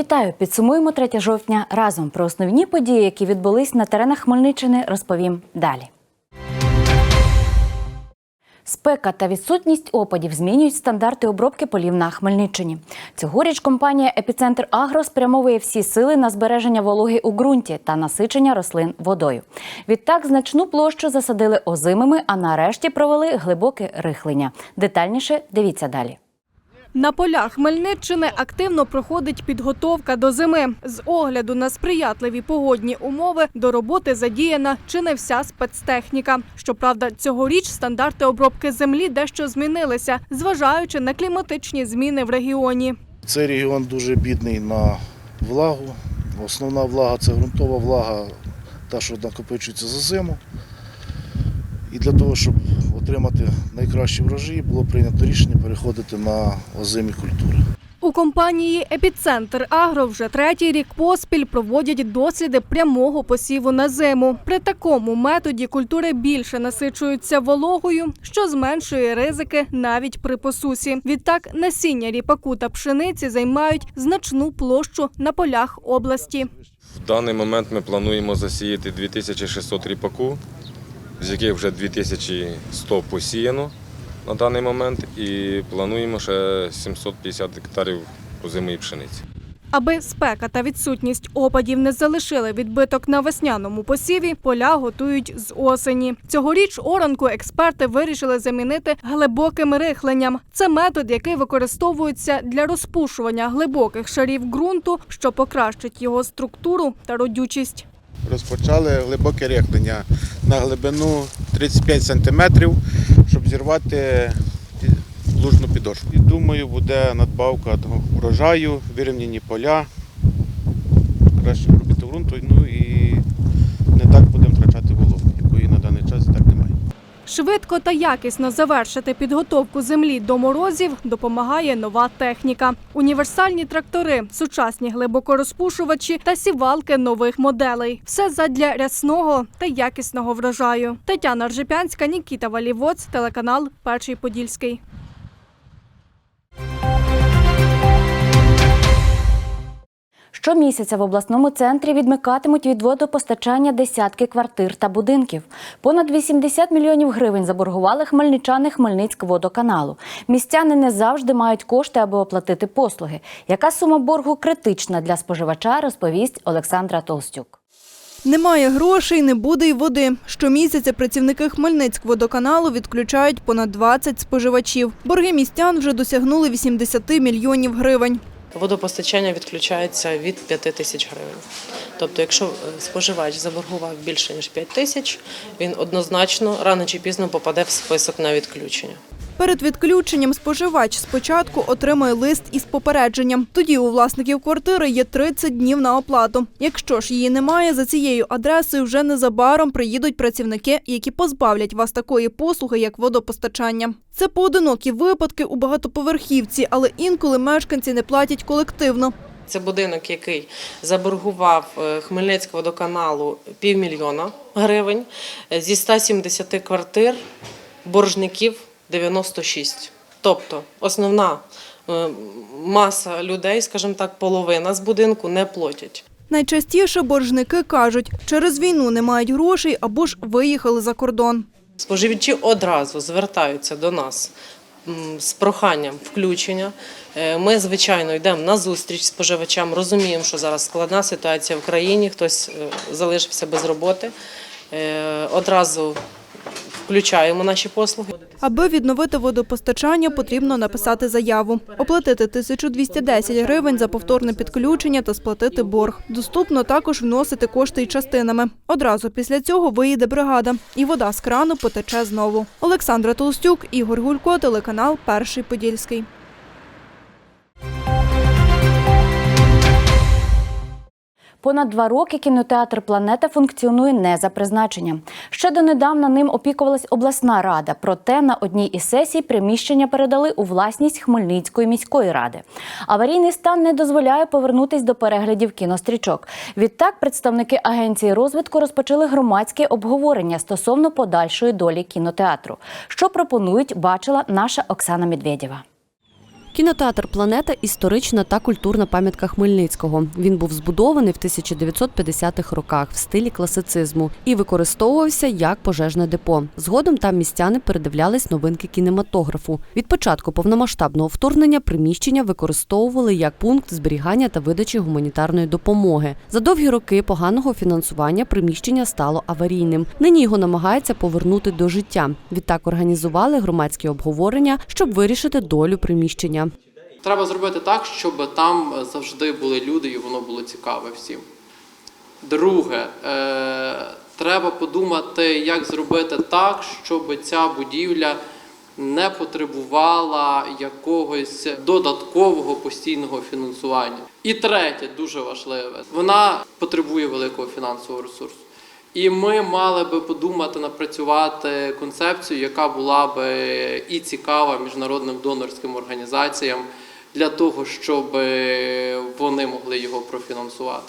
Вітаю! Підсумуємо 3 жовтня разом. Про основні події, які відбулись на теренах Хмельниччини, розповім далі. Спека та відсутність опадів змінюють стандарти обробки полів на Хмельниччині. Цьогоріч компанія Епіцентр Агро спрямовує всі сили на збереження вологи у ґрунті та насичення рослин водою. Відтак значну площу засадили озимими, а нарешті провели глибоке рихлення. Детальніше дивіться далі. На полях Хмельниччини активно проходить підготовка до зими. З огляду на сприятливі погодні умови до роботи задіяна чи не вся спецтехніка. Щоправда, цьогоріч стандарти обробки землі дещо змінилися, зважаючи на кліматичні зміни в регіоні. Цей регіон дуже бідний на влагу. Основна влага це ґрунтова влага, та, що накопичується за зиму. І для того, щоб отримати найкращі врожаї, було прийнято рішення переходити на озимі культури. У компанії Епіцентр Агро вже третій рік поспіль проводять досліди прямого посіву на зиму. При такому методі культури більше насичуються вологою, що зменшує ризики навіть при посусі. Відтак насіння ріпаку та пшениці займають значну площу на полях області. В даний момент ми плануємо засіяти 2600 ріпаку, з яких вже 2100 посіяно на даний момент, і плануємо ще 750 гектарів озимої пшениці. Аби спека та відсутність опадів не залишили відбиток на весняному посіві, поля готують з осені. Цьогоріч оранку експерти вирішили замінити глибоким рихленням. Це метод, який використовується для розпушування глибоких шарів ґрунту, що покращить його структуру та родючість. Розпочали глибоке рехлення на глибину 35 сантиметрів, щоб зірвати лужну підошву. І думаю, буде надбавка до урожаю, вирівняні поля, краще обробити ґрунту, ну і не так будемо втрачати вологу, якої на даний час і так немає. Швидко та якісно завершити підготовку землі до морозів допомагає нова техніка. Універсальні трактори, сучасні глибокорозпушувачі та сівалки нових моделей. Все задля рясного та якісного врожаю. Тетяна Ржепянська, Нікіта Валівоц, телеканал Перший Подільський. Щомісяця в обласному центрі відмикатимуть від водопостачання десятки квартир та будинків. Понад 80 мільйонів гривень заборгували хмельничани Хмельницькводоканалу. Містяни не завжди мають кошти, аби оплатити послуги. Яка сума боргу критична для споживача, розповість Олександра Толстюк. Немає грошей, не буде й води. Щомісяця працівники Хмельницькводоканалу відключають понад 20 споживачів. Борги містян вже досягнули 80 мільйонів гривень. Водопостачання відключається від 5 тисяч гривень. Тобто, якщо е, споживач заборгував більше ніж 5 тисяч, він однозначно рано чи пізно попаде в список на відключення. Перед відключенням споживач спочатку отримує лист із попередженням. Тоді у власників квартири є 30 днів на оплату. Якщо ж її немає, за цією адресою вже незабаром приїдуть працівники, які позбавлять вас такої послуги, як водопостачання. Це поодинокі випадки у багатоповерхівці, але інколи мешканці не платять колективно. Це будинок, який заборгував е, Хмельницького водоканалу півмільйона гривень. Е, Зі 170 квартир боржників 96. Тобто основна е, маса людей, скажімо так, половина з будинку не платять. Найчастіше боржники кажуть, через війну не мають грошей або ж виїхали за кордон. Споживачі одразу звертаються до нас з проханням включення. Е, Ми, звичайно, йдемо на зустріч споживачам, розуміємо, що зараз складна ситуація в країні, хтось е, залишився без роботи. Е, Одразу включаємо наші послуги. Аби відновити водопостачання, потрібно написати заяву, оплатити 1210 гривень за повторне підключення та сплатити борг. Доступно також вносити кошти й частинами. Одразу після цього виїде бригада, і вода з крану потече знову. Олександра Толстюк, Ігор Гулько, телеканал Перший Подільський. Понад два роки кінотеатр Планета функціонує не за призначенням. Ще донедавна ним опікувалась обласна рада. Проте на одній із сесій приміщення передали у власність Хмельницької міської ради. Аварійний стан не дозволяє повернутись до переглядів кінострічок. Відтак представники агенції розвитку розпочали громадське обговорення стосовно подальшої долі кінотеатру. Що пропонують, бачила наша Оксана Медведєва. Кінотеатр Планета історична та культурна пам'ятка Хмельницького. Він був збудований в 1950-х роках в стилі класицизму і використовувався як пожежне депо. Згодом там містяни передивлялись новинки кінематографу. Від початку повномасштабного вторгнення приміщення використовували як пункт зберігання та видачі гуманітарної допомоги. За довгі роки поганого фінансування приміщення стало аварійним. Нині його намагаються повернути до життя. Відтак організували громадські обговорення, щоб вирішити долю приміщення. Треба зробити так, щоб там завжди були люди і воно було цікаве всім. Друге, е, треба подумати, як зробити так, щоб ця будівля не потребувала якогось додаткового постійного фінансування. І третє, дуже важливе, вона потребує великого фінансового ресурсу. І ми мали би подумати, напрацювати концепцію, яка була би і цікава міжнародним донорським організаціям для того, щоб вони могли його профінансувати.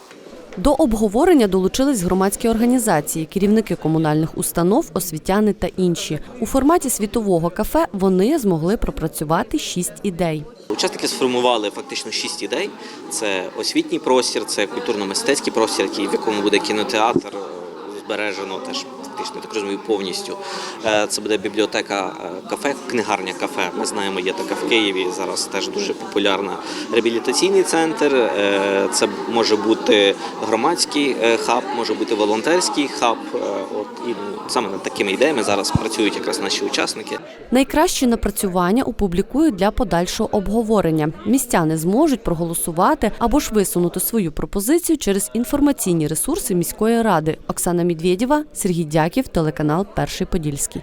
До обговорення долучились громадські організації, керівники комунальних установ, освітяни та інші. У форматі світового кафе вони змогли пропрацювати шість ідей. Учасники сформували фактично шість ідей: це освітній простір, це культурно-мистецький простір, в якому буде кінотеатр. е, Збережено теж фактично я так розумію повністю. Е, Це буде бібліотека е, кафе, книгарня кафе. Ми знаємо, є така в Києві. Зараз теж дуже популярна реабілітаційний центр. Е, Це може бути громадський хаб, може бути волонтерський хаб. От і ну, саме над такими ідеями зараз працюють якраз наші учасники. Найкращі напрацювання опублікують для подальшого обговорення. Містяни зможуть проголосувати або ж висунути свою пропозицію через інформаційні ресурси міської ради. Оксана Медведєва, Сергій Дяків, телеканал Перший Подільський.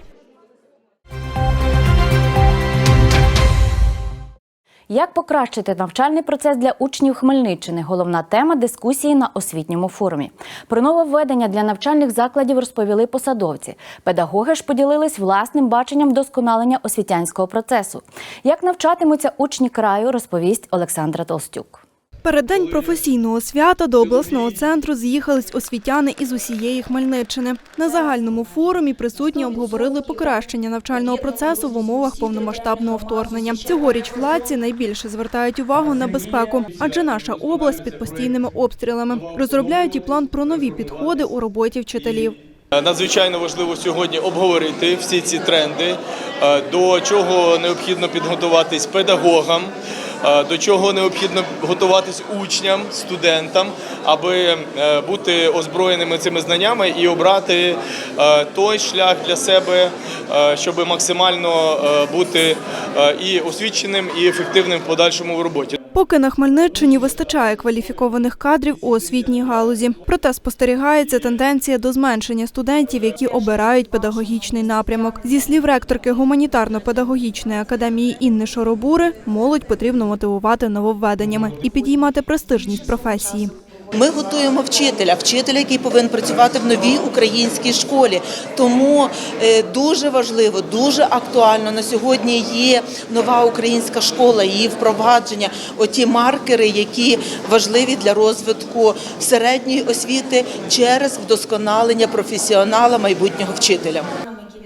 Як покращити навчальний процес для учнів Хмельниччини? Головна тема дискусії на освітньому форумі. Про нововведення для навчальних закладів розповіли посадовці. Педагоги ж поділились власним баченням вдосконалення освітянського процесу. Як навчатимуться учні краю, розповість Олександра Толстюк. Переддень професійного свята до обласного центру з'їхались освітяни із усієї Хмельниччини. На загальному форумі присутні обговорили покращення навчального процесу в умовах повномасштабного вторгнення. Цьогоріч владці найбільше звертають увагу на безпеку, адже наша область під постійними обстрілами. Розробляють і план про нові підходи у роботі вчителів. Надзвичайно важливо сьогодні обговорити всі ці тренди, е, до чого необхідно підготуватись педагогам, е, до чого необхідно готуватись учням, студентам, аби е, бути озброєними цими знаннями і обрати е, той шлях для себе, е, щоб максимально е, бути е, і освіченим, і ефективним в подальшому в роботі. Поки на Хмельниччині вистачає кваліфікованих кадрів у освітній галузі. Проте спостерігається тенденція до зменшення студентів, які обирають педагогічний напрямок. Зі слів ректорки гуманітарно-педагогічної академії Інни Шоробури, молодь потрібно мотивувати нововведеннями і підіймати престижність професії. Ми готуємо вчителя, вчителя, який повинен працювати в новій українській школі. Тому е, дуже важливо, дуже актуально на сьогодні є нова українська школа, її впровадження, оті маркери, які важливі для розвитку середньої освіти через вдосконалення професіонала майбутнього вчителя.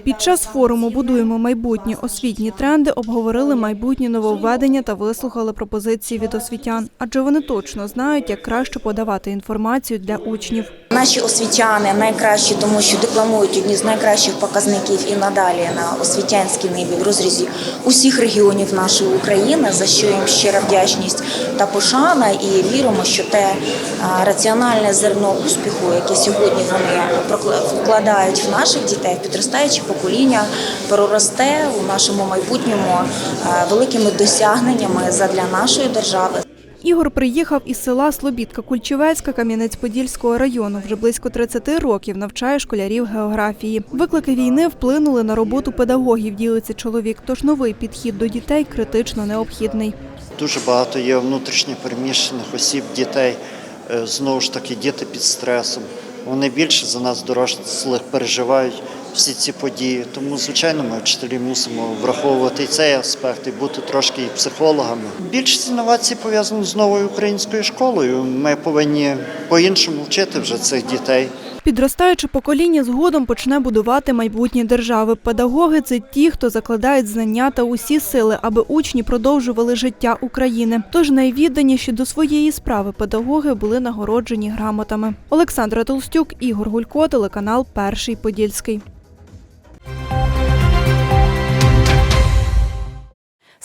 Під час форуму Будуємо майбутні освітні тренди обговорили майбутні нововведення та вислухали пропозиції від освітян, адже вони точно знають, як краще подавати інформацію для учнів. Наші освітяни найкращі, тому що декламують одні з найкращих показників і надалі на освітянській ниві в розрізі усіх регіонів нашої України, за що їм щира вдячність та пошана. І віримо, що те раціональне зерно успіху, яке сьогодні вони вкладають в наших дітей, в підростаючі покоління, проросте у нашому майбутньому великими досягненнями задля нашої держави. Ігор приїхав із села Слобідка Кульчевецька Кам'янець-Подільського району. Вже близько 30 років навчає школярів географії. Виклики війни вплинули на роботу педагогів, ділиться чоловік. Тож новий підхід до дітей критично необхідний. Дуже багато є внутрішньо переміщених осіб, дітей. Е, Знову ж таки, діти під стресом. Вони більше за нас, дорослих, переживають всі ці події. Тому, звичайно, ми вчителі мусимо враховувати і цей аспект і бути трошки і психологами. Більшість інновацій пов'язано з новою українською школою. Ми повинні по-іншому вчити вже цих дітей. Підростаюче покоління згодом почне будувати майбутні держави. Педагоги це ті, хто закладають знання та усі сили, аби учні продовжували життя України. Тож найвідданіші до своєї справи педагоги були нагороджені грамотами. Олександра Толстюк, Ігор Гулько, телеканал Перший Подільський.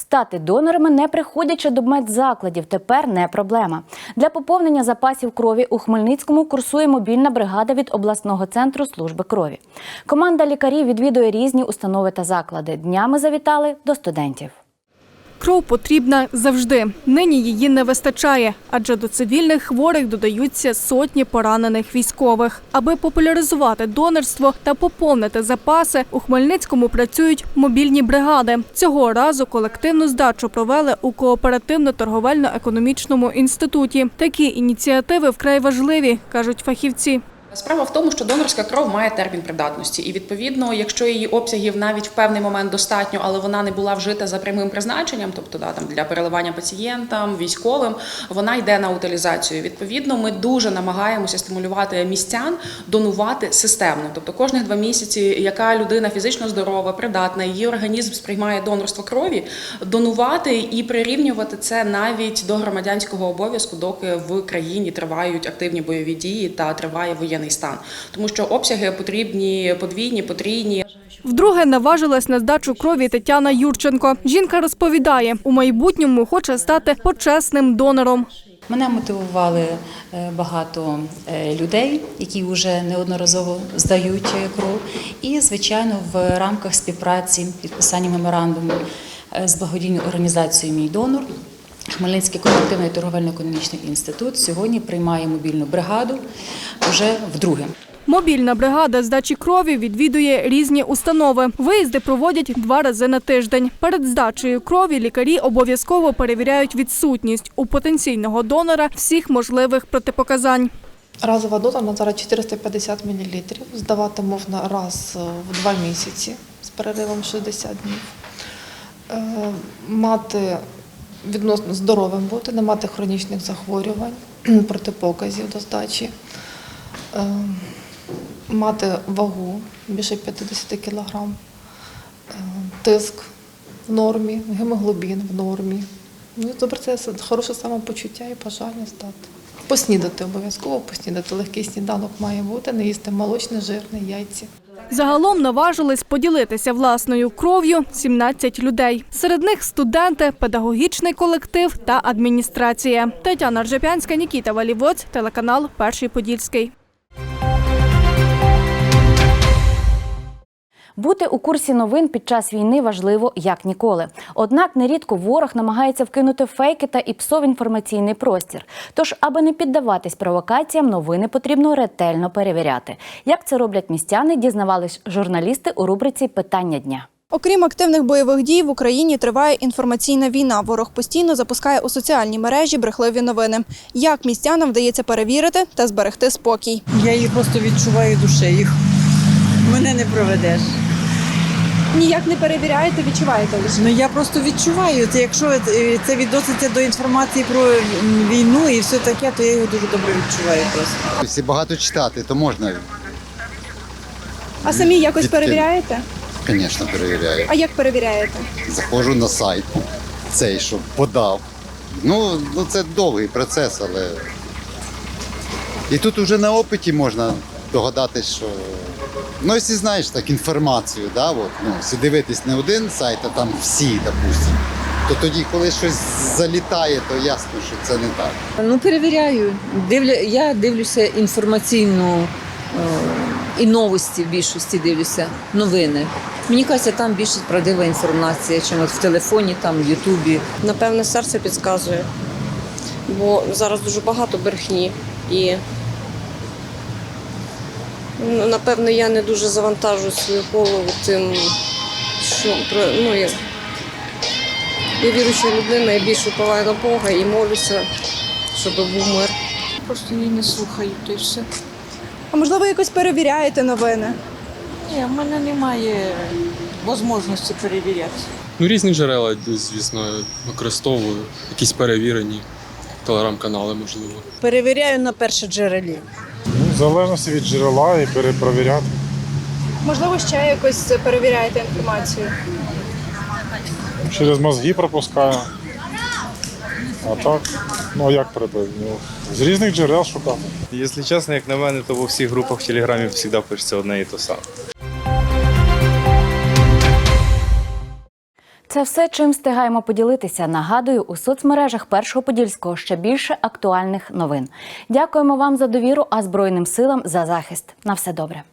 Стати донорами, не приходячи до медзакладів, тепер не проблема. Для поповнення запасів крові у Хмельницькому курсує мобільна бригада від обласного центру служби крові. Команда лікарів відвідує різні установи та заклади. Днями завітали до студентів. Кров потрібна завжди. Нині її не вистачає, адже до цивільних хворих додаються сотні поранених військових. Аби популяризувати донорство та поповнити запаси, у Хмельницькому працюють мобільні бригади. Цього разу колективну здачу провели у кооперативно-торговельно-економічному інституті. Такі ініціативи вкрай важливі, кажуть фахівці. Справа в тому, що донорська кров має термін придатності, і відповідно, якщо її обсягів навіть в певний момент достатньо, але вона не була вжита за прямим призначенням, тобто да, там для переливання пацієнтам, військовим, вона йде на утилізацію. Відповідно, ми дуже намагаємося стимулювати містян донувати системно. Тобто кожних два місяці, яка людина фізично здорова, придатна, її організм сприймає донорство крові, донувати і прирівнювати це навіть до громадянського обов'язку, доки в країні тривають активні бойові дії та триває воєнний стан, тому що обсяги потрібні подвійні, потрійні. Вдруге наважилась на здачу крові Тетяна Юрченко. Жінка розповідає, у майбутньому хоче стати почесним донором. Мене мотивували е, багато е, людей, які вже неодноразово здають е, кров. І, звичайно, в рамках співпраці підписання меморандуму з благодійною організацією Мій донор. Хмельницький колективний торговельно-економічний інститут сьогодні приймає мобільну бригаду вже вдруге. Мобільна бригада здачі крові відвідує різні установи. Виїзди проводять два рази на тиждень. Перед здачею крові лікарі обов'язково перевіряють відсутність у потенційного донора всіх можливих протипоказань. Разова доза на зараз 450 мл. Здавати можна раз е, в два місяці з переривом 60 днів. Е, Мати відносно здоровим бути, не мати хронічних захворювань, протипоказів до здачі. Е, Мати вагу більше 50 кг, тиск в нормі, гемоглобін в нормі. Ну добре, це хороше самопочуття і бажання здати. Поснідати обов'язково, поснідати. Легкий сніданок має бути, не їсти молочне, жирне, яйці. Загалом наважились поділитися власною кров'ю 17 людей. Серед них студенти, педагогічний колектив та адміністрація. Тетяна Ржепянська, Нікіта Валівоць, телеканал Перший Подільський. Бути у курсі новин під час війни важливо як ніколи. Однак нерідко ворог намагається вкинути фейки та іпсов інформаційний простір. Тож, аби не піддаватись провокаціям, новини потрібно ретельно перевіряти. Як це роблять містяни, дізнавались журналісти у рубриці Питання дня. Окрім активних бойових дій, в Україні триває інформаційна війна. Ворог постійно запускає у соціальні мережі брехливі новини. Як містянам вдається перевірити та зберегти спокій? Я їх просто відчуваю душею. Їх мене не проведеш. Ніяк не перевіряєте, відчуваєте лише. Ну я просто відчуваю. Це якщо е, це відноситься до інформації про війну і все таке, то я його дуже добре відчуваю просто. Всі багато читати, то можна, А самі якось Відкину. перевіряєте? звісно, перевіряю. А як перевіряєте? Заходжу на сайт цей, щоб подав. Ну, ну це довгий процес, але. І тут вже на опиті можна догадатись, що. Ну, якщо знаєш так інформацію, да, от, ну, якщо дивитись не один сайт, а там всі, допустимо, то тоді, коли щось залітає, то ясно, що це не так. Ну перевіряю. Дивля, я дивлюся інформаційну е, і новості в більшості дивлюся, новини. Мені кажеться, там більше правдива інформація, чим от в телефоні, там, в Ютубі. Напевне, серце підказує, бо зараз дуже багато брехні і ну, напевно я не дуже завантажую свою голову тим, що про ну я, я віруюча людина, я більше уповаю на Бога і молюся, щоб був мир. Просто її не слухаю, то й все. А можливо, якось перевіряєте новини? Ні, в мене немає можливості перевіряти. Ну, різні джерела, звісно, використовую, якісь перевірені телеграм-канали, можливо. Перевіряю на перше джерелі. Залежності від джерела і перепровіряти. Можливо, ще якось перевіряєте інформацію. Через мозги пропускаю. А так, ну а як перепровіряти? Ну, з різних джерел шукати. Якщо чесно, як на мене, то в усіх групах в Телеграмі завжди пишеться одне і те саме. Це все, чим встигаємо поділитися. Нагадую, у соцмережах Першого Подільського ще більше актуальних новин. Дякуємо вам за довіру, а Збройним силам за захист. На все добре.